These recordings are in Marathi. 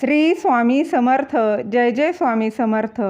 श्री स्वामी समर्थ जय जय स्वामी समर्थ.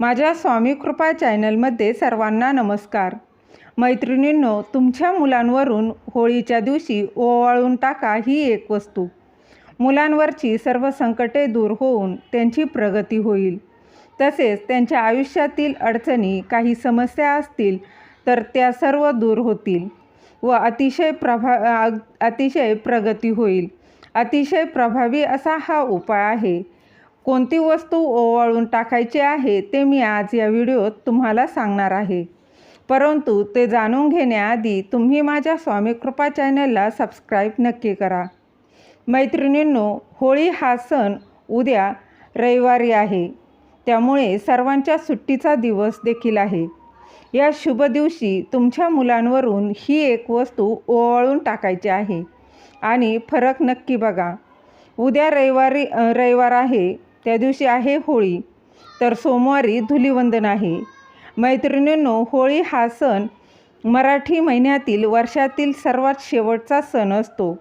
माझ्या स्वामी कृपा चॅनलमध्ये सर्वांना नमस्कार. मैत्रिणींनो तुमच्या मुलांवरून होळीच्या दिवशी ओवाळून टाका ही एक वस्तू. मुलांवरची सर्व संकटे दूर होऊन त्यांची प्रगती होईल. तसेच त्यांच्या आयुष्यातील अडचणी काही समस्या असतील तर त्या सर्व दूर होतील व अतिशय प्रभा अतिशय प्रगती होईल. अतिशय प्रभावी असा हा उपाय आहे. कोणती वस्तू ओवाळून टाकायची आहे ते मी आज या व्हिडिओत तुम्हाला सांगणार आहे. परंतु ते जाणून घेण्याआधी तुम्ही माझ्या स्वामी कृपा चॅनलला सबस्क्राईब नक्की करा. मैत्रिणींनो होळी हा सण उद्या रविवारी आहे. त्यामुळे सर्वांच्या सुट्टीचा दिवस देखील आहे. या शुभ दिवशी तुमच्या मुलांवरून ही एक वस्तू ओवाळून टाकायची आहे. आणि फरक नक्की बघा. उद्या रविवारी रविवार आहे. त्या दिवशी आहे होळी. तर सोमवारी धुलिवंदन आहे. मैत्रिणींनो होळी हा सण मराठी महिन्यातील वर्षातील सर्वात शेवटचा सण असतो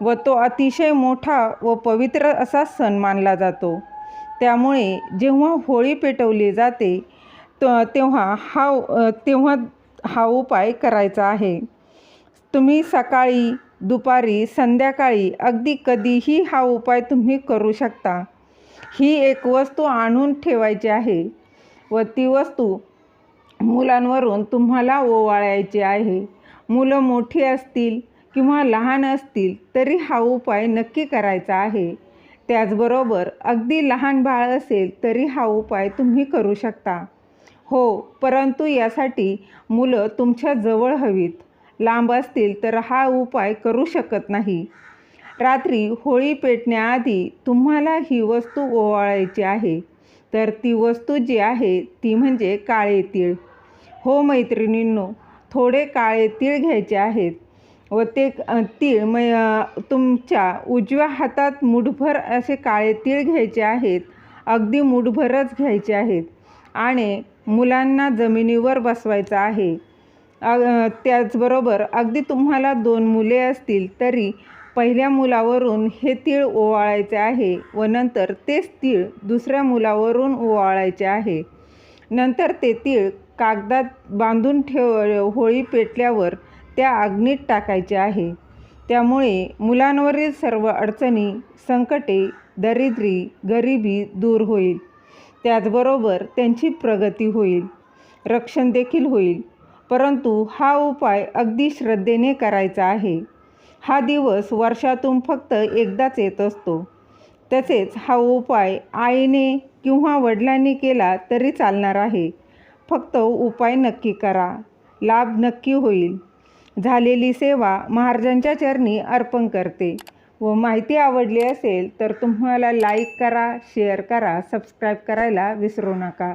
व तो अतिशय मोठा व पवित्र असा सण मानला जातो. त्यामुळे जेव्हा होळी पेटवली जाते त तेव्हा हा तेव्हा हा उपाय करायचा आहे. तुम्ही सकाळी दुपारी संध्याकाळी अगदी कधीही हा उपाय तुम्ही करू शकता. ही एक वस्तू आणून ठेवायची आहे व ती वस्तू मुलांवरून तुम्हाला ओवाळायची आहे. मुलं मोठी असतील किंवा लहान असतील तरी हा उपाय नक्की करायचा आहे. त्याचबरोबर अगदी लहान बाळ असेल तरी हा उपाय तुम्ही करू शकता. हो परंतु यासाठी मुलं तुमच्या जवळ हवीत. लांब असतील तर हा उपाय करू शकत नाही. रात्री होळी पेटण्याआधी तुम्हाला ही वस्तू ओवाळायची आहे. तर ती वस्तू जी आहे ती म्हणजे काळे तीळ. हो मैत्रिणींनो थोडे काळे तीळ घ्यायचे आहेत व ते तीळ मै तुमच्या उजव्या हातात मुठभर असे काळे तीळ घ्यायचे आहेत. अगदी मुठभरच घ्यायचे आहेत. आणि मुलांना जमिनीवर बसवायचं आहे. त्याचबरोबर अगदी तुम्हाला दोन मुले असतील तरी पहिल्या मुलावरून हे तीळ ओवाळायचे आहे व नंतर तेच तीळ दुसऱ्या मुलावरून ओवाळायचे आहे. नंतर ते तीळ कागदात बांधून ठेव होळी पेटल्यावर त्या अग्नीत टाकायचे आहे. त्यामुळे मुलांवरील सर्व अडचणी संकटे दरिद्री गरिबी दूर होईल. त्याचबरोबर त्यांची प्रगती होईल. रक्षण देखील होईल. परंतु हा उपाय अगदी श्रद्धेने करायचा आहे. हा दिवस वर्षातून फक्त एकदाच येत असतो. तसेच हा उपाय आईने किंवा वडिलांनी केला तरी चालणार आहे. फक्त उपाय नक्की करा. लाभ नक्की होईल. झालेली सेवा महाराजांच्या चरणी अर्पण करते. व माहिती आवडली असेल तर तुम्हाला लाईक करा शेअर करा सबस्क्राईब करायला विसरू नका.